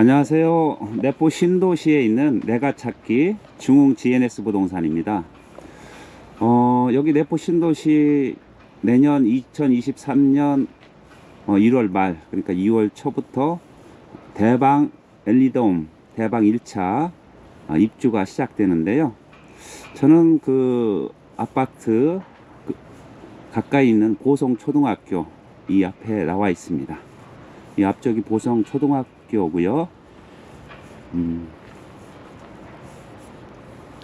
안녕하세요. 내포 신도시에 있는 내가 찾기 중흥 GNS 부동산입니다. 어, 여기 내포 신도시 내년 2023년 1월 말, 그러니까 2월 초부터 대방 엘리돔 대방 1차 어, 입주가 시작되는데요. 저는 그 아파트 그 가까이 있는 보성 초등학교 이 앞에 나와 있습니다. 이 앞쪽이 보성 초등학교 고요. 음.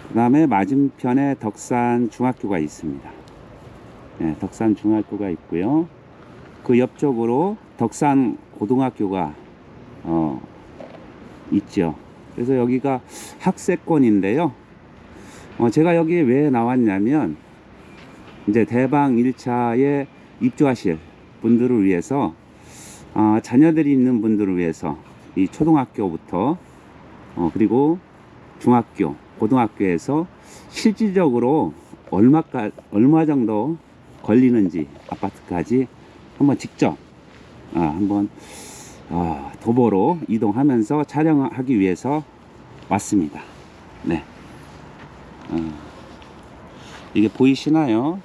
그 다음에 맞은편에 덕산 중학교가 있습니다. 네, 덕산 중학교가 있고요. 그 옆쪽으로 덕산 고등학교가 어, 있죠. 그래서 여기가 학세권인데요. 어, 제가 여기에 왜 나왔냐면 이제 대방 1차에 입주하실 분들을 위해서 어, 자녀들이 있는 분들을 위해서 이 초등학교부터 어, 그리고 중학교, 고등학교에서 실질적으로 얼마까 얼마 정도 걸리는지 아파트까지 한번 직접 아, 한번 아, 도보로 이동하면서 촬영하기 위해서 왔습니다. 네. 어, 이게 보이시나요?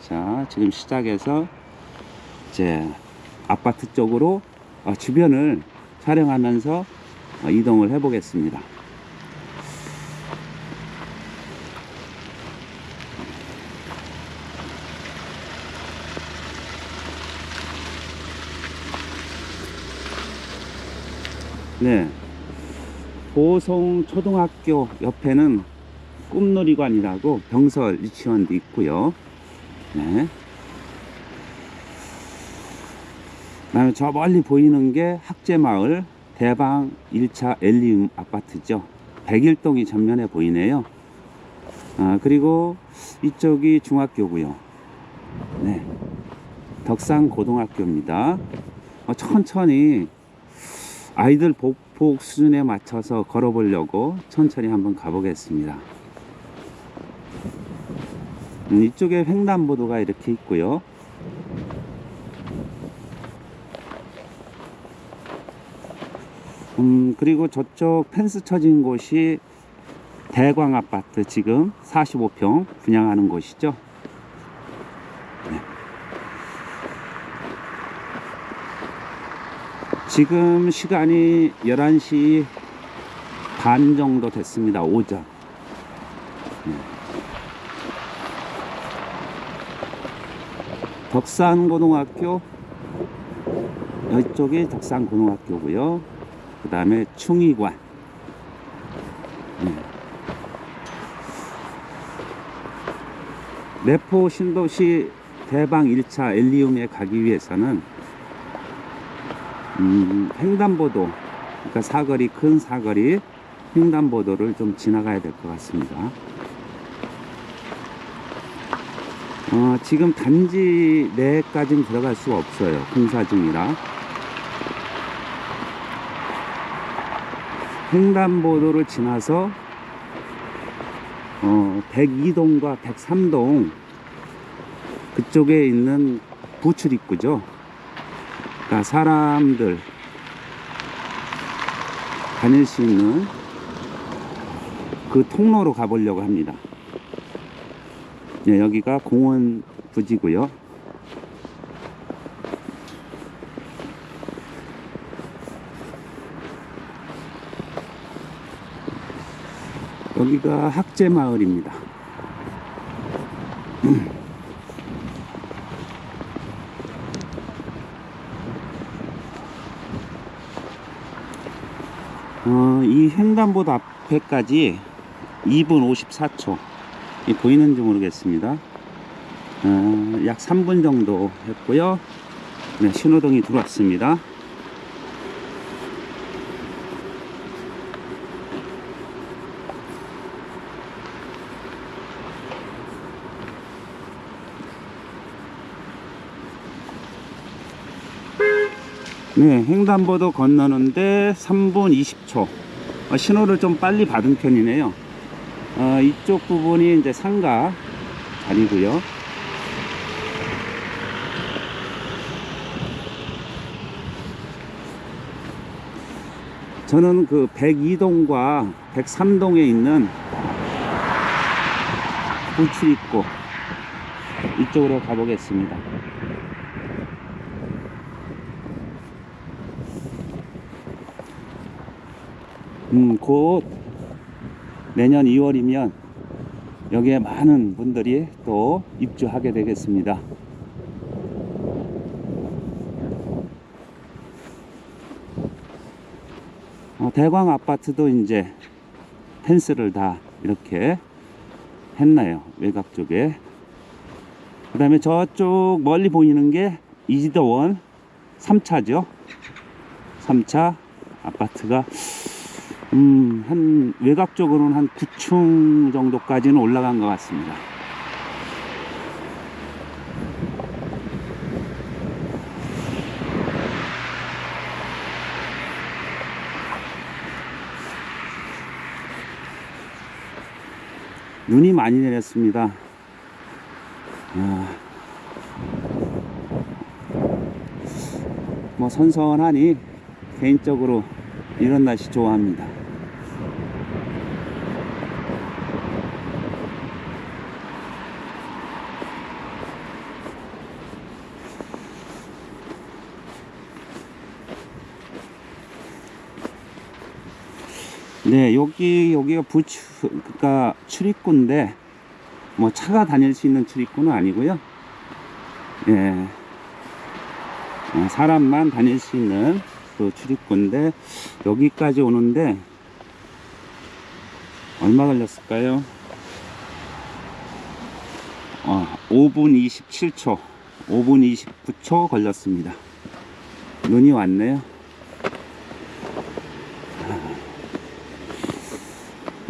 자, 지금 시작해서 이제 아파트 쪽으로 어, 주변을 촬영하면서 어, 이동을 해 보겠습니다. 네. 보성 초등학교 옆에는 꿈놀이관이라고 병설 유치원도 있고요. 네. 그다음에 저 멀리 보이는 게 학제마을 대방 1차 엘리움 아파트죠. 백일동이 전면에 보이네요. 아, 그리고 이쪽이 중학교고요. 네. 덕산 고등학교입니다. 어, 천천히 아이들 보폭 수준에 맞춰서 걸어보려고 천천히 한번 가보겠습니다. 음, 이쪽에 횡단보도가 이렇게 있고요. 음, 그리고 저쪽 펜스 쳐진 곳이 대광 아파트 지금 45평 분양하는 곳이죠. 네. 지금 시간이 11시 반 정도 됐습니다. 오전. 네. 덕산고등학교 이쪽이 덕산고등학교고요. 그 다음에 충의관. 네. 내포 신도시 대방 1차 엘리움에 가기 위해서는 음, 횡단보도, 그러니까 사거리, 큰 사거리 횡단보도를 좀 지나가야 될 것 같습니다. 어, 지금 단지 내까지는 들어갈 수가 없어요. 공사 중이라. 횡단보도를 지나서 어, 102동과 103동 그쪽에 있는 부출 입구죠. 그러니까 사람들 다닐 수 있는 그 통로로 가보려고 합니다. 네, 여기가 공원 부지고요. 여기가 학제 마을입니다. 어, 이 횡단보도 앞에까지 2분 54초. 이 보이는지 모르겠습니다. 어, 약 3분 정도 했고요. 네, 신호등이 들어왔습니다. 네, 횡단보도 건너는데 3분 20초. 어, 신호를 좀 빨리 받은 편이네요. 어, 이쪽 부분이 이제 상가 자리고요. 저는 그 102동과 103동에 있는 부출입구 이쪽으로 가보겠습니다. 음, 곧 내년 2월이면 여기에 많은 분들이 또 입주하게 되겠습니다. 어, 대광 아파트도 이제 펜스를 다 이렇게 했나요? 외곽 쪽에. 그 다음에 저쪽 멀리 보이는 게 이지더원 3차죠? 3차 아파트가 음, 한 외곽 쪽으로는 한 9층 정도까지는 올라간 것 같습니다 눈이 많이 내렸습니다. 아, 뭐 선선하니 개인적으로 이런 날씨 좋아합니다. 네, 여기 여기가 부추 그러니까 출입구인데 뭐 차가 다닐 수 있는 출입구는 아니고요. 예. 어, 사람만 다닐 수 있는 그 출입구인데 여기까지 오는데 얼마 걸렸을까요? 어, 5분 27초, 5분 29초 걸렸습니다. 눈이 왔네요.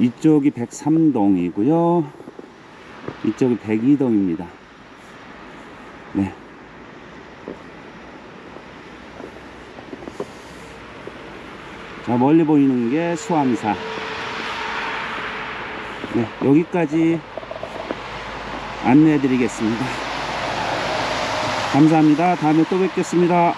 이쪽이 103동이고요. 이쪽이 102동입니다. 네. 자, 멀리 보이는 게 수암사. 네, 여기까지 안내해 드리겠습니다. 감사합니다. 다음에 또 뵙겠습니다.